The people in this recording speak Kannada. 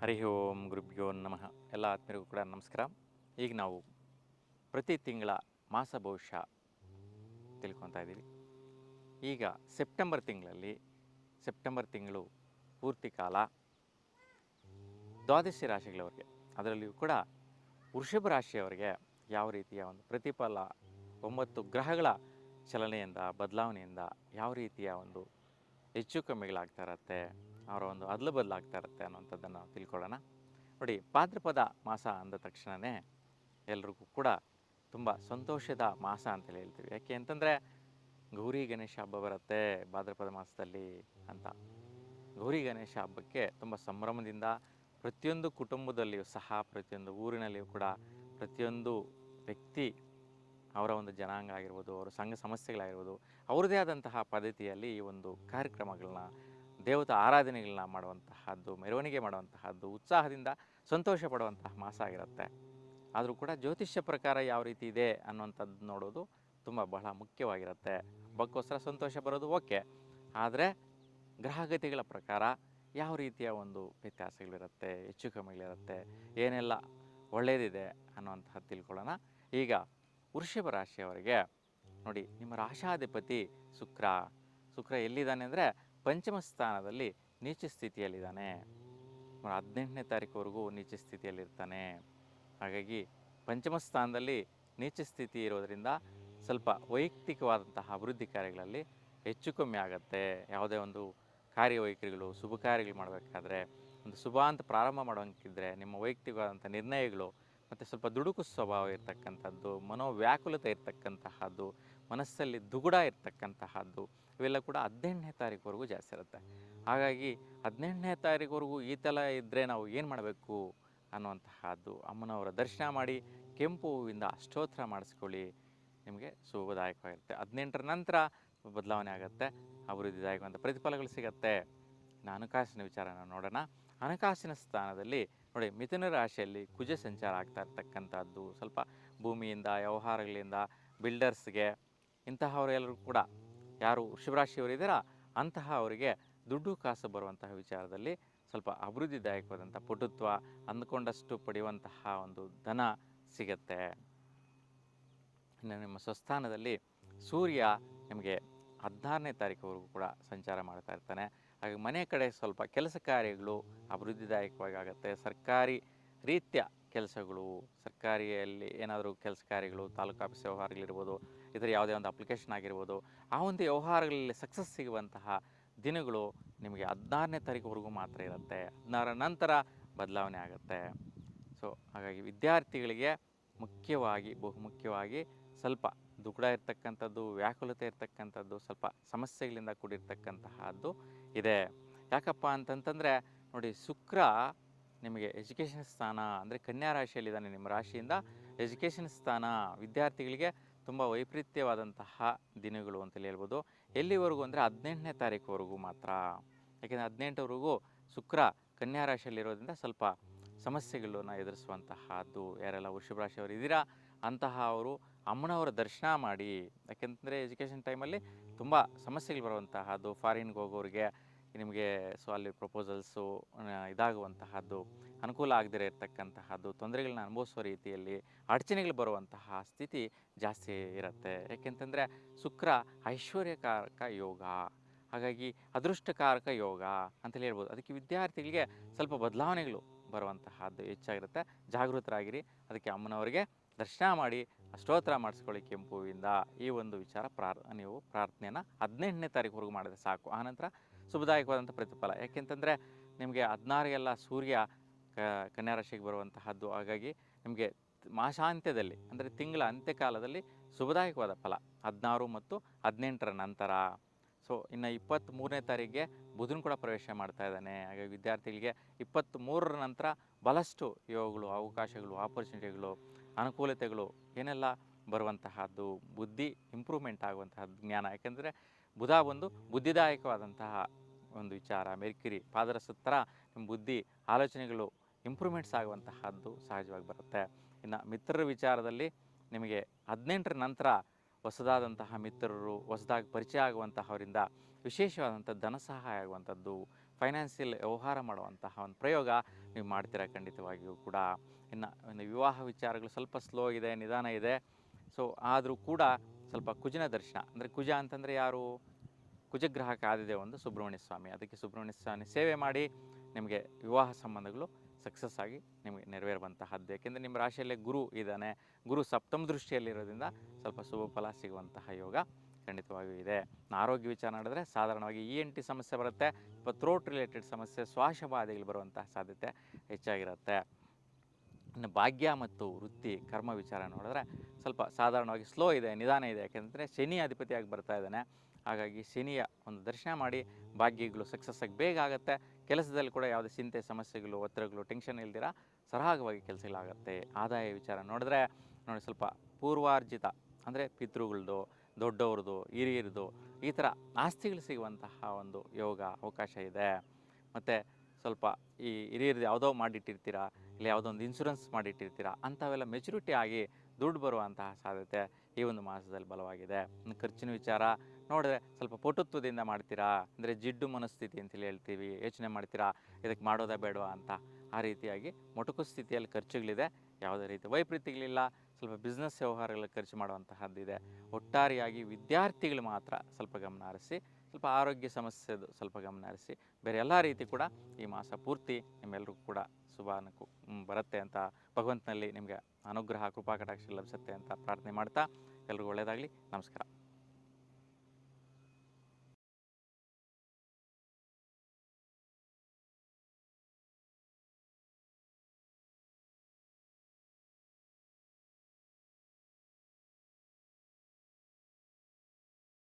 ಹರಿ ಓಂ ಗುರುಭ್ಯೋ ನಮಃ. ಎಲ್ಲ ಆತ್ಮೀಯರಿಗೂ ಕೂಡ ನಮಸ್ಕಾರ. ಈಗ ನಾವು ಪ್ರತಿ ತಿಂಗಳ ಮಾಸ ಭವಿಷ್ಯ ತಿಳ್ಕೊತಾ ಇದ್ದೀವಿ. ಈಗ ಸೆಪ್ಟೆಂಬರ್ ತಿಂಗಳಲ್ಲಿ, ಸೆಪ್ಟೆಂಬರ್ ತಿಂಗಳು ಪೂರ್ತಿ ಕಾಲ ದ್ವಾದಶಿ ರಾಶಿಗಳವರಿಗೆ, ಅದರಲ್ಲಿಯೂ ಕೂಡ ವೃಷಭ ರಾಶಿಯವರಿಗೆ ಯಾವ ರೀತಿಯ ಒಂದು ಪ್ರತಿಫಲ, ಒಂಬತ್ತು ಗ್ರಹಗಳ ಚಲನೆಯಿಂದ, ಬದಲಾವಣೆಯಿಂದ ಯಾವ ರೀತಿಯ ಒಂದು ಹೆಚ್ಚು ಕಮ್ಮಿಗಳಾಗ್ತಾ ಇರತ್ತೆ, ಅವರ ಒಂದು ಅದಲು ಬದಲಾಗ್ತಾ ಇರುತ್ತೆ ಅನ್ನೋಂಥದ್ದನ್ನು ತಿಳ್ಕೊಳ್ಳೋಣ. ನೋಡಿ ಭಾದ್ರಪದ ಮಾಸ ಅಂದ ತಕ್ಷಣವೇ ಎಲ್ರಿಗೂ ಕೂಡ ತುಂಬ ಸಂತೋಷದ ಮಾಸ ಅಂತೇಳಿ ಹೇಳ್ತೀವಿ. ಯಾಕೆ ಅಂತಂದರೆ ಗೌರಿ ಗಣೇಶ ಹಬ್ಬ ಬರುತ್ತೆ ಭಾದ್ರಪದ ಮಾಸದಲ್ಲಿ ಅಂತ. ಗೌರಿ ಗಣೇಶ ಹಬ್ಬಕ್ಕೆ ತುಂಬ ಸಂಭ್ರಮದಿಂದ ಪ್ರತಿಯೊಂದು ಕುಟುಂಬದಲ್ಲಿಯೂ ಸಹ, ಪ್ರತಿಯೊಂದು ಊರಿನಲ್ಲಿಯೂ ಕೂಡ ಪ್ರತಿಯೊಂದು ವ್ಯಕ್ತಿ ಅವರ ಒಂದು ಜನಾಂಗ ಆಗಿರ್ಬೋದು, ಅವರ ಸಂಘ ಸಮಸ್ಯೆಗಳಾಗಿರ್ಬೋದು ಅವರದೇ ಆದಂತಹ ಪದ್ಧತಿಯಲ್ಲಿ ಈ ಒಂದು ಕಾರ್ಯಕ್ರಮಗಳನ್ನ, ದೇವತಾ ಆರಾಧನೆಗಳನ್ನ ಮಾಡುವಂತಹದ್ದು, ಮೆರವಣಿಗೆ ಮಾಡುವಂತಹದ್ದು, ಉತ್ಸಾಹದಿಂದ ಸಂತೋಷ ಪಡುವಂತಹ ಮಾಸ ಆಗಿರುತ್ತೆ. ಆದರೂ ಕೂಡ ಜ್ಯೋತಿಷ್ಯ ಪ್ರಕಾರ ಯಾವ ರೀತಿ ಇದೆ ಅನ್ನುವಂಥದ್ದು ನೋಡೋದು ತುಂಬ ಬಹಳ ಮುಖ್ಯವಾಗಿರುತ್ತೆ. ಹಬ್ಬಕ್ಕೋಸ್ಕರ ಸಂತೋಷ ಬರೋದು ಓಕೆ. ಆದರೆ ಗ್ರಹಗತಿಗಳ ಪ್ರಕಾರ ಯಾವ ರೀತಿಯ ಒಂದು ವ್ಯತ್ಯಾಸಗಳಿರುತ್ತೆ, ಹೆಚ್ಚು ಕಮ್ಮಿಗಳಿರುತ್ತೆ, ಏನೆಲ್ಲ ಒಳ್ಳೆಯದಿದೆ ಅನ್ನುವಂತಹ ತಿಳ್ಕೊಳ್ಳೋಣ. ಈಗ ವೃಷಭ ರಾಶಿಯವರಿಗೆ ನೋಡಿ ನಿಮ್ಮ ರಾಶಾಧಿಪತಿ ಶುಕ್ರ. ಶುಕ್ರ ಎಲ್ಲಿದ್ದಾನೆ ಅಂದರೆ ಪಂಚಮ ಸ್ಥಾನದಲ್ಲಿ ನೀಚ ಸ್ಥಿತಿಯಲ್ಲಿದ್ದಾನೆ ಹದಿನೆಂಟನೇ ತಾರೀಕುವರೆಗೂ ನೀಚ ಸ್ಥಿತಿಯಲ್ಲಿರ್ತಾನೆ ಹಾಗಾಗಿ ಪಂಚಮ ಸ್ಥಾನದಲ್ಲಿ ನೀಚ ಸ್ಥಿತಿ ಇರೋದರಿಂದ ಸ್ವಲ್ಪ ವೈಯಕ್ತಿಕವಾದಂತಹ ಅಭಿವೃದ್ಧಿ ಕಾರ್ಯಗಳಲ್ಲಿ ಹೆಚ್ಚು ಕಮ್ಮಿ ಆಗುತ್ತೆ. ಯಾವುದೇ ಒಂದು ಕಾರ್ಯವೈಖರಿಗಳು, ಶುಭ ಕಾರ್ಯಗಳು ಮಾಡಬೇಕಾದ್ರೆ, ಒಂದು ಶುಭ ಅಂತ ಪ್ರಾರಂಭ ಮಾಡೋಂಗಿದ್ರೆ ನಿಮ್ಮ ವೈಯಕ್ತಿಕವಾದಂಥ ನಿರ್ಣಯಗಳು ಮತ್ತು ಸ್ವಲ್ಪ ದುಡುಕು ಸ್ವಭಾವ ಇರ್ತಕ್ಕಂಥದ್ದು, ಮನೋವ್ಯಾಕುಲತೆ ಇರ್ತಕ್ಕಂತಹದ್ದು, ಮನಸ್ಸಲ್ಲಿ ದುಗುಡ ಇರತಕ್ಕಂತಹದ್ದು, ಇವೆಲ್ಲ ಕೂಡ ಹದಿನೆಂಟನೇ ತಾರೀಕುವರೆಗೂ ಜಾಸ್ತಿ ಇರುತ್ತೆ. ಹಾಗಾಗಿ ಹದಿನೆಂಟನೇ ತಾರೀಕುವರೆಗೂ ಈ ಥರ ಇದ್ದರೆ ನಾವು ಏನು ಮಾಡಬೇಕು? ಅನ್ನುವಂತಹದ್ದು ಅಮ್ಮನವರ ದರ್ಶನ ಮಾಡಿ ಕೆಂಪು ಹೂವಿಂದ ಅಷ್ಟೋತ್ರ ಮಾಡಿಸ್ಕೊಳ್ಳಿ. ನಿಮಗೆ ಶುಭದಾಯಕವಾಗಿರುತ್ತೆ ಹದಿನೆಂಟರ ನಂತರ ಬದಲಾವಣೆ ಆಗುತ್ತೆ ಅಭಿವೃದ್ಧಿದಾಯಕವಂಥ ಪ್ರತಿಫಲಗಳು ಸಿಗುತ್ತೆ. ಇನ್ನು ಹಣಕಾಸಿನ ವಿಚಾರನ ನೋಡೋಣ. ಹಣಕಾಸಿನ ಸ್ಥಾನದಲ್ಲಿ ನೋಡಿ, ಮಿಥುನ ರಾಶಿಯಲ್ಲಿ ಕುಜ ಸಂಚಾರ ಆಗ್ತಾ ಇರ್ತಕ್ಕಂಥದ್ದು. ಸ್ವಲ್ಪ ಭೂಮಿಯಿಂದ, ವ್ಯವಹಾರಗಳಿಂದ ಬಿಲ್ಡರ್ಸ್ಗೆ ಇಂತಹವರೆಲ್ಲರೂ ಕೂಡ ಯಾರು ವೃಷಭರಾಶಿಯವರಿದ್ದೀರಾ ಅಂತಹ ಅವರಿಗೆ ದುಡ್ಡು ಕಾಸು ಬರುವಂತಹ ವಿಚಾರದಲ್ಲಿ ಸ್ವಲ್ಪ ಅಭಿವೃದ್ಧಿದಾಯಕವಾದಂಥ ಪಟುತ್ವ ಅಂದ್ಕೊಂಡಷ್ಟು ಪಡೆಯುವಂತಹ ಒಂದು ಧನ ಸಿಗತ್ತೆ. ನಿಮ್ಮ ಸ್ವಸ್ಥಾನದಲ್ಲಿ ಸೂರ್ಯ ನಿಮಗೆ ಹದಿನಾರನೇ ತಾರೀಕುವರೆಗೂ ಕೂಡ ಸಂಚಾರ ಮಾಡ್ತಾ ಇರ್ತಾನೆ. ಹಾಗೆ ಮನೆ ಕಡೆ ಸ್ವಲ್ಪ ಕೆಲಸ ಕಾರ್ಯಗಳು ಅಭಿವೃದ್ಧಿದಾಯಕವಾಗಿ ಆಗುತ್ತೆ. ಸರ್ಕಾರಿ ರೀತಿಯ ಕೆಲಸಗಳು, ಸರ್ಕಾರಿಯಲ್ಲಿ ಏನಾದರೂ ಕೆಲಸ ಕಾರ್ಯಗಳು, ತಾಲೂಕು ಆಫೀಸ್ ವ್ಯವಹಾರಗಳಿರ್ಬೋದು ಇದರ ಯಾವುದೇ ಒಂದು ಅಪ್ಲಿಕೇಶನ್ ಆಗಿರ್ಬೋದು, ಆ ಒಂದು ವ್ಯವಹಾರಗಳಲ್ಲಿ ಸಕ್ಸಸ್ ಸಿಗುವಂತಹ ದಿನಗಳು ನಿಮಗೆ ಹದಿನಾರನೇ ತಾರೀಕುವರೆಗೂ ಮಾತ್ರ ಇರುತ್ತೆ. ಹದಿನಾರರ ನಂತರ ಬದಲಾವಣೆ ಆಗುತ್ತೆ. ಸೊ ಹಾಗಾಗಿ ವಿದ್ಯಾರ್ಥಿಗಳಿಗೆ ಮುಖ್ಯವಾಗಿ ಬಹುಮುಖ್ಯವಾಗಿ ಸ್ವಲ್ಪ ದುಗುಡ ಇರ್ತಕ್ಕಂಥದ್ದು, ವ್ಯಾಕುಲತೆ ಇರ್ತಕ್ಕಂಥದ್ದು, ಸ್ವಲ್ಪ ಸಮಸ್ಯೆಗಳಿಂದ ಕೂಡಿರ್ತಕ್ಕಂತಹದ್ದು ಇದೆ. ಯಾಕಪ್ಪ ಅಂತಂತಂದರೆ, ನೋಡಿ ಶುಕ್ರ ನಿಮಗೆ ಎಜುಕೇಷನ್ ಸ್ಥಾನ ಅಂದರೆ ಕನ್ಯಾ ರಾಶಿಯಲ್ಲಿದ್ದಾನೆ ನಿಮ್ಮ ರಾಶಿಯಿಂದ. ಎಜುಕೇಷನ್ ಸ್ಥಾನ ವಿದ್ಯಾರ್ಥಿಗಳಿಗೆ ತುಂಬ ವೈಪರೀತ್ಯವಾದಂತಹ ದಿನಗಳು ಅಂತೇಳಿ ಹೇಳ್ಬೋದು. ಎಲ್ಲಿವರೆಗೂ ಅಂದರೆ ಹದಿನೆಂಟನೇ ತಾರೀಕುವರೆಗೂ ಮಾತ್ರ. ಯಾಕೆಂದರೆ ಹದಿನೆಂಟರವರೆಗೂ ಶುಕ್ರ ಕನ್ಯಾ ರಾಶಿಯಲ್ಲಿರೋದ್ರಿಂದ ಸ್ವಲ್ಪ ಸಮಸ್ಯೆಗಳನ್ನ ಎದುರಿಸುವಂತಹದ್ದು. ಯಾರೆಲ್ಲ ವೃಷಭ ರಾಶಿಯವರು ಇದ್ದೀರಾ, ಅಂತಹ ಅವರು ಅಮ್ಮನವರ ದರ್ಶನ ಮಾಡಿ. ಯಾಕೆಂತಂದರೆ ಎಜುಕೇಷನ್ ಟೈಮಲ್ಲಿ ತುಂಬ ಸಮಸ್ಯೆಗಳು ಬರುವಂತಹದ್ದು. ಫಾರಿನ್ಗೆ ಹೋಗೋರಿಗೆ ನಿಮಗೆ ಸೊ ಅಲ್ಲಿ ಪ್ರಪೋಸಲ್ಸು ಇದಾಗುವಂತಹದ್ದು. ಅನುಕೂಲ ಆಗದಿರೋ ಇರತಕ್ಕಂತಹದ್ದು. ತೊಂದರೆಗಳನ್ನ ಅನುಭವಿಸುವ ರೀತಿಯಲ್ಲಿ ಅಡಚಣೆಗಳು ಬರುವಂತಹ ಸ್ಥಿತಿ ಜಾಸ್ತಿ ಇರುತ್ತೆ. ಯಾಕೆಂತಂದರೆ ಶುಕ್ರ ಐಶ್ವರ್ಯಕಾರಕ ಯೋಗ. ಹಾಗಾಗಿ ಅದೃಷ್ಟಕಾರಕ ಯೋಗ ಅಂತ ಹೇಳ್ಬೋದು. ಅದಕ್ಕೆ ವಿದ್ಯಾರ್ಥಿಗಳಿಗೆ ಸ್ವಲ್ಪ ಬದಲಾವಣೆಗಳು ಬರುವಂತಹದ್ದು ಹೆಚ್ಚಾಗಿರುತ್ತೆ. ಜಾಗೃತರಾಗಿರಿ. ಅದಕ್ಕೆ ಅಮ್ಮನವರಿಗೆ ದರ್ಶನ ಮಾಡಿ ಅಷ್ಟೋತ್ತರ ಮಾಡಿಸ್ಕೊಳ್ಳಿ ಕೆಂಪು ಹೂವಿಂದ ಈ ಒಂದು ವಿಚಾರ ಪ್ರಾರ್, ನೀವು ಪ್ರಾರ್ಥನೆಯನ್ನು ಹದಿನೆಂಟನೇ ತಾರೀಕುವರೆಗೂ ಮಾಡಿದ್ರೆ ಸಾಕು. ಆನಂತರ ಶುಭದಾಯಕವಾದಂಥ ಪ್ರತಿಫಲ. ಯಾಕೆಂತಂದರೆ ನಿಮಗೆ ಹದಿನಾರಿಗೆಲ್ಲ ಸೂರ್ಯ ಕನ್ಯಾ ರಾಶಿಗೆ ಬರುವಂತಹದ್ದು. ಹಾಗಾಗಿ ನಿಮಗೆ ಮಾಸಾಂತ್ಯದಲ್ಲಿ, ಅಂದರೆ ತಿಂಗಳ ಅಂತ್ಯಕಾಲದಲ್ಲಿ ಶುಭದಾಯಕವಾದ ಫಲ. ಹದಿನಾರು ಮತ್ತು ಹದಿನೆಂಟರ ನಂತರ. ಸೊ ಇನ್ನು ಇಪ್ಪತ್ತ್ಮೂರನೇ ತಾರೀಕಿಗೆ ಬುಧನ್ ಕೂಡ ಪ್ರವೇಶ ಮಾಡ್ತಾ ಇದ್ದಾನೆ. ಹಾಗಾಗಿ ವಿದ್ಯಾರ್ಥಿಗಳಿಗೆ ಇಪ್ಪತ್ತ್ಮೂರರ ನಂತರ ಬಹಳಷ್ಟು ಯೋಗಗಳು, ಅವಕಾಶಗಳು ಆಪರ್ಚುನಿಟಿಗಳು ಅನುಕೂಲತೆಗಳು ಏನೆಲ್ಲ ಬರುವಂತಹದ್ದು, ಬುದ್ಧಿ ಇಂಪ್ರೂವ್ಮೆಂಟ್ ಆಗುವಂತಹದ್ದು ಜ್ಞಾನ. ಯಾಕೆಂದರೆ ಬುಧ ಒಂದು ಬುದ್ಧಿದಾಯಕವಾದಂತಹ ಒಂದು ವಿಚಾರ ಮೆರ್ಕಿರಿ ಪಾದರಸ ಥರ ನಿಮ್ಮ ಬುದ್ಧಿ ಆಲೋಚನೆಗಳು ಇಂಪ್ರೂವ್ಮೆಂಟ್ಸ್ ಆಗುವಂತಹದ್ದು ಸಹಜವಾಗಿ ಬರುತ್ತೆ. ಇನ್ನು ಮಿತ್ರರ ವಿಚಾರದಲ್ಲಿ ನಿಮಗೆ ಹದಿನೆಂಟರ ನಂತರ ಹೊಸದಾದಂತಹ ಮಿತ್ರರು, ಹೊಸದಾಗಿ ಪರಿಚಯ ಆಗುವಂತಹವರಿಂದ ವಿಶೇಷವಾದಂಥ ಧನ ಸಹಾಯ ಆಗುವಂಥದ್ದು ಫೈನಾನ್ಸಿಯಲ್ ವ್ಯವಹಾರ ಮಾಡುವಂತಹ ಒಂದು ಪ್ರಯೋಗ ನೀವು ಮಾಡ್ತೀರಾ ಖಂಡಿತವಾಗಿಯೂ ಕೂಡ. ಇನ್ನು ಒಂದು ವಿವಾಹ ವಿಚಾರಗಳು ಸ್ವಲ್ಪ ಸ್ಲೋ ಇದೆ, ನಿಧಾನ ಇದೆ. ಸೊ ಆದರೂ ಕೂಡ ಸ್ವಲ್ಪ ಕುಜನ ದರ್ಶನ, ಅಂದರೆ ಕುಜ ಅಂತಂದರೆ ಯಾರು? ಕುಜಗ್ರಾಹಕ ಆದಿದೆ ಒಂದು ಸುಬ್ರಹ್ಮಣ್ಯ ಸ್ವಾಮಿ. ಅದಕ್ಕೆ ಸುಬ್ರಹ್ಮಣ್ಯ ಸ್ವಾಮಿ ಸೇವೆ ಮಾಡಿ ನಿಮಗೆ ವಿವಾಹ ಸಂಬಂಧಗಳು ಸಕ್ಸಸ್ ಆಗಿ ನಿಮಗೆ ನೆರವೇರುವಂತಹದ್ದು. ಯಾಕೆಂದರೆ ನಿಮ್ಮ ರಾಶಿಯಲ್ಲೇ ಗುರು ಇದ್ದಾನೆ. ಗುರು ಸಪ್ತಮ ದೃಷ್ಟಿಯಲ್ಲಿರೋದ್ರಿಂದ ಸ್ವಲ್ಪ ಶುಭ ಫಲ ಸಿಗುವಂತಹ ಯೋಗ ಖಂಡಿತವಾಗಿಯೂ ಇದೆ. ಆರೋಗ್ಯ ವಿಚಾರ ನೋಡಿದ್ರೆ ಸಾಧಾರಣವಾಗಿ ಇ ಎನ್ ಟಿ ಸಮಸ್ಯೆ ಬರುತ್ತೆ. ಅಥವಾ ಥ್ರೋಟ್ ರಿಲೇಟೆಡ್ ಸಮಸ್ಯೆ ಶ್ವಾಸಬಾಧೆಗಳು ಬರುವಂತಹ ಸಾಧ್ಯತೆ ಹೆಚ್ಚಾಗಿರುತ್ತೆ. ಇನ್ನು ಭಾಗ್ಯ ಮತ್ತು ವೃತ್ತಿ, ಕರ್ಮ ವಿಚಾರ ನೋಡಿದ್ರೆ ಸ್ವಲ್ಪ ಸಾಧಾರಣವಾಗಿ ಸ್ಲೋ ಇದೆ, ನಿಧಾನ ಇದೆ. ಯಾಕೆಂದರೆ ಶನಿ ಅಧಿಪತಿಯಾಗಿ ಬರ್ತಾ ಇದ್ದಾನೆ. ಹಾಗಾಗಿ ಶನಿಯ ಒಂದು ದರ್ಶನ ಮಾಡಿ ಭಾಗ್ಯಗಳು ಸಕ್ಸಸ್ಸಾಗಿ ಬೇಗ ಆಗುತ್ತೆ. ಕೆಲಸದಲ್ಲಿ ಕೂಡ ಯಾವುದೇ ಚಿಂತೆ, ಸಮಸ್ಯೆಗಳು, ಒತ್ತಡಗಳು ಟೆನ್ಷನ್ ಇಲ್ದಿರ ಸರಾಗವಾಗಿ ಕೆಲಸಗಳಾಗುತ್ತೆ ಆದಾಯ ವಿಚಾರ ನೋಡಿದ್ರೆ, ನೋಡಿ ಸ್ವಲ್ಪ ಪೂರ್ವಾರ್ಜಿತ, ಅಂದರೆ ಪಿತೃಗಳದ್ದು ದೊಡ್ಡವ್ರದ್ದು ಹಿರಿಯರದು, ಈ ಥರ ಆಸ್ತಿಗಳು ಸಿಗುವಂತಹ ಒಂದು ಯೋಗ ಅವಕಾಶ ಇದೆ. ಮತ್ತು ಸ್ವಲ್ಪ ಈ ಹಿರಿಯರದು ಯಾವುದೋ ಮಾಡಿಟ್ಟಿರ್ತೀರ, ಇಲ್ಲ ಯಾವುದೋ ಒಂದು ಇನ್ಶೂರೆನ್ಸ್ ಮಾಡಿಟ್ಟಿರ್ತೀರ, ಅಂಥವೆಲ್ಲ ಮೆಚುರಿಟಿ ಆಗಿ ದುಡ್ಡು ಬರುವಂತಹ ಸಾಧ್ಯತೆ ಈ ಒಂದು ಮಾಸದಲ್ಲಿ ಬಲವಾಗಿದೆ. ಖರ್ಚಿನ ವಿಚಾರ ನೋಡಿದ್ರೆ ಸ್ವಲ್ಪ ಪಟುತ್ವದಿಂದ ಮಾಡ್ತೀರಾ? ಅಂದರೆ ಜಿಡ್ಡು ಮನಸ್ಥಿತಿ ಅಂತೇಳಿ ಹೇಳ್ತೀವಿ, ಯೋಚನೆ ಮಾಡ್ತೀರಾ? ಇದಕ್ಕೆ ಮಾಡೋದೇ ಬೇಡವಾ ಅಂತ ಆ ರೀತಿಯಾಗಿ ಮೊಟಕು ಸ್ಥಿತಿಯಲ್ಲಿ ಖರ್ಚುಗಳಿದೆ. ಯಾವುದೇ ರೀತಿ ವೈಪರೀತ್ಯಗಳಿಲ್ಲ, ಸ್ವಲ್ಪ ಬಿಸ್ನೆಸ್ ವ್ಯವಹಾರಗಳ ಖರ್ಚು ಮಾಡುವಂತಹದ್ದಿದೆ. ಒಟ್ಟಾರೆಯಾಗಿ ವಿದ್ಯಾರ್ಥಿಗಳು ಮಾತ್ರ ಸ್ವಲ್ಪ ಗಮನ ಹರಿಸಿ, ಸ್ವಲ್ಪ ಆರೋಗ್ಯ ಸಮಸ್ಯೆದು ಸ್ವಲ್ಪ ಗಮನ ಹರಿಸಿ, ಬೇರೆ ಎಲ್ಲ ರೀತಿ ಕೂಡ ಈ ಮಾಸ ಪೂರ್ತಿ ನಿಮ್ಮೆಲ್ಲರಿಗೂ ಕೂಡ ಶುಭಾನಕು ಬರುತ್ತೆ ಅಂತ ಭಗವಂತನಲ್ಲಿ ನಿಮಗೆ ಅನುಗ್ರಹ ಕೃಪಾ ಕಟಾಕ್ಷ ಲಭಿಸುತ್ತೆ ಅಂತ ಪ್ರಾರ್ಥನೆ ಮಾಡ್ತಾ ಎಲ್ರಿಗೂ ಒಳ್ಳೆಯದಾಗಲಿ. ನಮಸ್ಕಾರ.